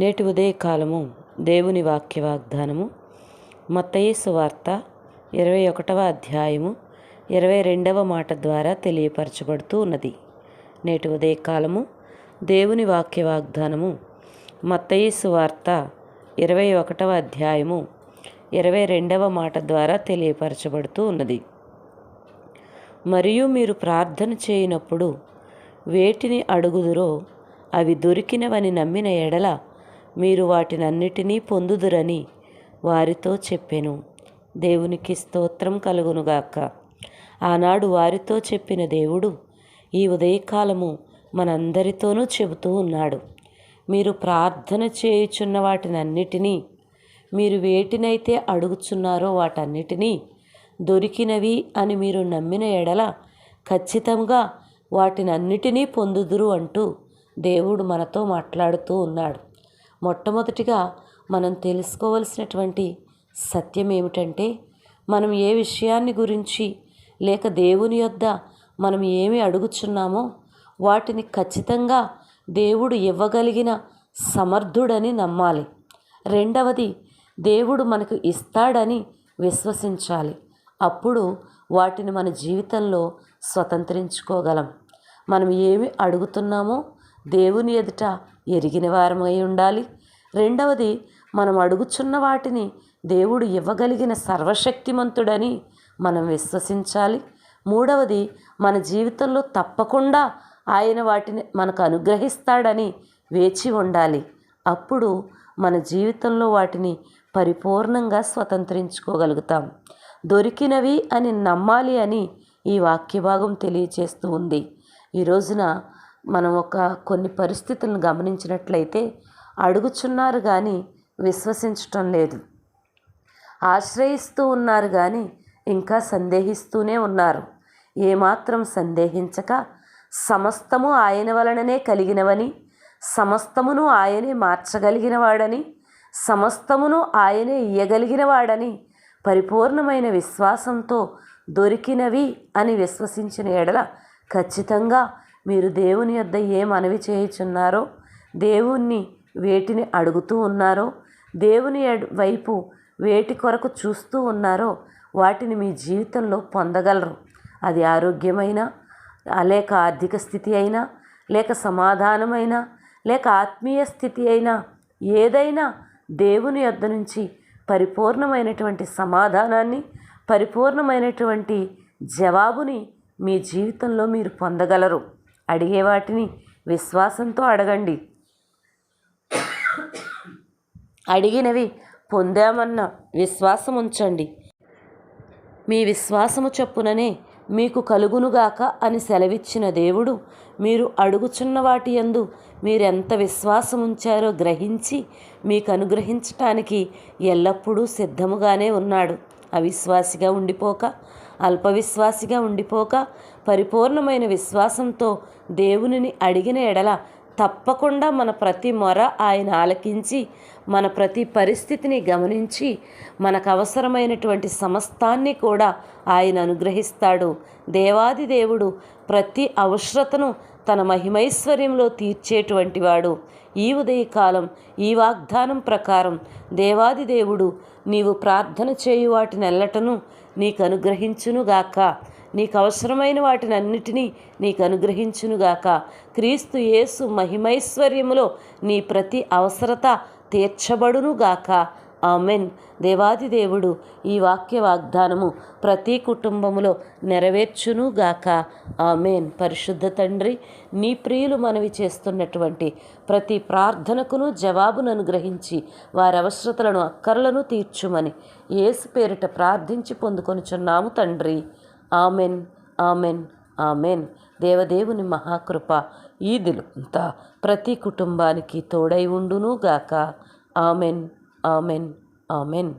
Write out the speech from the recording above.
నేటి ఉదయకాలము దేవుని వాక్య వాగ్దానము మత్తయేసు వార్త ఇరవై ఒకటవ అధ్యాయము ఇరవై రెండవ మాట ద్వారా తెలియపరచబడుతూ ఉన్నది. నేటి ఉదయకాలము దేవుని వాక్య వాగ్దానము మత్తయేసు వార్త ఇరవై ఒకటవ అధ్యాయము ఇరవై రెండవ మాట ద్వారా తెలియపరచబడుతూ ఉన్నది. మరియు మీరు ప్రార్థన చేయనప్పుడు వేటిని అడుగుదురో అవి దొరికినవని నమ్మిన ఎడల మీరు వాటినన్నిటినీ పొందుదురని వారితో చెప్పెను. దేవునికి స్తోత్రం కలుగునుగాక ఆనాడు వారితో చెప్పిన దేవుడు ఈ ఉదయకాలము మనందరితోనూ చెబుతూ ఉన్నాడు. మీరు ప్రార్థన చేయుచున్న వాటినన్నిటినీ మీరు వేటినైతే అడుగుచున్నారో వాటన్నిటినీ దొరికినవి అని మీరు నమ్మిన ఎడల ఖచ్చితంగా వాటినన్నిటినీ పొందుదురు అంటూ దేవుడు మనతో మాట్లాడుతూ ఉన్నాడు. మొట్టమొదటిగా మనం తెలుసుకోవలసినటువంటి సత్యం ఏమిటంటే మనం ఏ విషయాన్ని గురించి లేక దేవుని యొద్ద మనం ఏమి అడుగుచున్నామో వాటిని ఖచ్చితంగా దేవుడు ఇవ్వగలిగిన సమర్థుడని నమ్మాలి. రెండవది దేవుడు మనకు ఇస్తాడని విశ్వసించాలి. అప్పుడు వాటిని మన జీవితంలో స్వతంత్రించుకోగలం. మనం ఏమి అడుగుతున్నామో దేవుని ఎదుట ఎరిగిన వారమై ఉండాలి. రెండవది మనం అడుగుచున్న వాటిని దేవుడు ఇవ్వగలిగిన సర్వశక్తిమంతుడని మనం విశ్వసించాలి. మూడవది మన జీవితంలో తప్పకుండా ఆయన వాటిని మనకు అనుగ్రహిస్తాడని వేచి ఉండాలి. అప్పుడు మన జీవితంలో వాటిని పరిపూర్ణంగా స్వతంత్రించుకోగలుగుతాం. దొరికినవి అని నమ్మాలి అని ఈ వాక్య భాగం తెలియచేస్తూ ఉంది. ఈ రోజున మనం ఒక కొన్ని పరిస్థితులను గమనించినట్లయితే అడుగుచున్నారు కానీ విశ్వసించటం లేదు. ఆశ్రయిస్తూ ఉన్నారు కానీ ఇంకా సందేహిస్తూనే ఉన్నారు. ఏమాత్రం సందేహించక సమస్తము ఆయన వలననే కలిగినవని సమస్తమును ఆయనే మార్చగలిగినవాడని సమస్తమును ఆయనే ఇయ్యగలిగినవాడని పరిపూర్ణమైన విశ్వాసంతో దొరికినవి అని విశ్వసించిన ఎడల ఖచ్చితంగా మీరు దేవుని యొద్ద ఏ మనవి చేయుచున్నారో దేవుణ్ణి వేటిని అడుగుతూ ఉన్నారో దేవుని వైపు వేటి కొరకు చూస్తూ ఉన్నారో వాటిని మీ జీవితంలో పొందగలరు. అది ఆరోగ్యమైన లేక ఆర్థిక స్థితి అయినా లేక సమాధానమైనా లేక ఆత్మీయ స్థితి అయినా ఏదైనా దేవుని యొద్ద నుంచి పరిపూర్ణమైనటువంటి సమాధానాన్ని పరిపూర్ణమైనటువంటి జవాబుని మీ జీవితంలో మీరు పొందగలరు. అడిగే వాటిని విశ్వాసంతో అడగండి. అడిగినవి పొందామన్న విశ్వాసం ఉంచండి. మీ విశ్వాసము చొప్పుననే మీకు కలుగునుగాక అని సెలవిచ్చిన దేవుడు మీరు అడుగుచున్న వాటి యందు మీరెంత విశ్వాసం ఉంచారో గ్రహించి మీకు అనుగ్రహించటానికి ఎల్లప్పుడూ సిద్ధముగానే ఉన్నాడు. అవిశ్వాసిగా ఉండిపోక అల్పవిశ్వాసిగా ఉండిపోక పరిపూర్ణమైన విశ్వాసంతో దేవునిని అడిగిన ఎడల తప్పకుండా మన ప్రతి మొర ఆయన ఆలకించి మన ప్రతి పరిస్థితిని గమనించి మనకు అవసరమైనటువంటి సమస్తాన్ని కూడా ఆయన అనుగ్రహిస్తాడు. దేవాది దేవుడు ప్రతి అవసరతను తన మహిమైశ్వర్యంలో తీర్చేటువంటి వాడు ఈ ఉదయకాలం ఈ వాగ్దానం ప్రకారం దేవాది దేవుడు నీవు ప్రార్థన చేయు వాటినెల్లటను నీకు అనుగ్రహించునుగాక నీకు అవసరమైన వాటిని అన్నిటినీ నీకు అనుగ్రహించునుగాక క్రీస్తు యేసు మహిమైశ్వర్యములో నీ ప్రతి అవసరత తీర్చబడునుగాక. ఆమెన్. దేవాది దేవుడు ఈ వాక్య వాగ్దానము ప్రతి కుటుంబములో నెరవేర్చునుగాక ఆమెన్. పరిశుద్ధ తండ్రి నీ ప్రియులు మనవి చేస్తున్నటువంటి ప్రతి ప్రార్థనకును జవాబును అనుగ్రహించి వారి అవసరతలను అక్కర్లను తీర్చుమని ఏసు పేరిట ప్రార్థించి పొందుకొనుచున్నాము తండ్రి. ఆమెన్. ఆమెన్. ఆమెన్. దేవదేవుని మహాకృప ఈదులంతా ప్రతి కుటుంబానికి తోడై ఉండునుగాక ఆమెన్. Amen amen